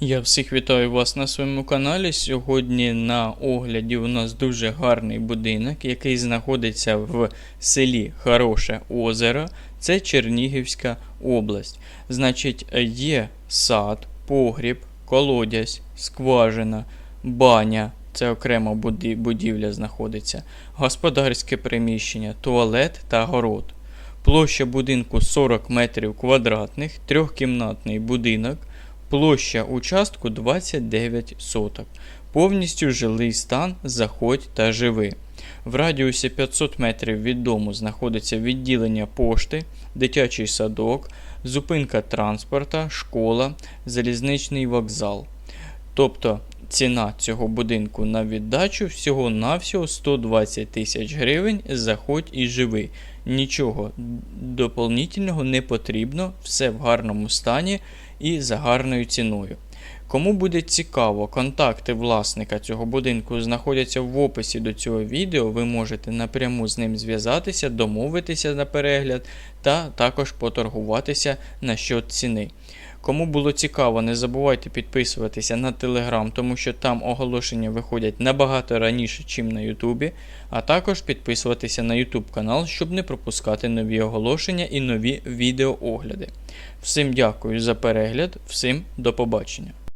Я всіх вітаю вас на своєму каналі. Сьогодні на огляді у нас дуже гарний будинок, який знаходиться в селі Хороше Озеро. Це Чернігівська область. Значить, є сад, погріб, колодязь, скважина, баня. Це окрема будівля знаходиться, господарське приміщення, туалет та город. Площа будинку 40 метрів квадратних, трьохкімнатний будинок. Площа участку 29 соток. Повністю жилий стан, заходь та живи. В радіусі 500 метрів від дому знаходиться відділення пошти, дитячий садок, зупинка транспорта, школа, залізничний вокзал. Тобто ціна цього будинку на віддачу всього-навсього 120 тисяч гривень. Заходь і живи. Нічого доповнительного не потрібно, все в гарному стані і за гарною ціною. Кому буде цікаво, контакти власника цього будинку знаходяться в описі до цього відео. Ви можете напряму з ним зв'язатися, домовитися на перегляд та також поторгуватися на счет ціни. Кому було цікаво, не забувайте підписуватися на Telegram, тому що там оголошення виходять набагато раніше, ніж на Ютубі, а також підписуватися на YouTube канал, щоб не пропускати нові оголошення і нові відеоогляди. Всім дякую за перегляд, всім до побачення.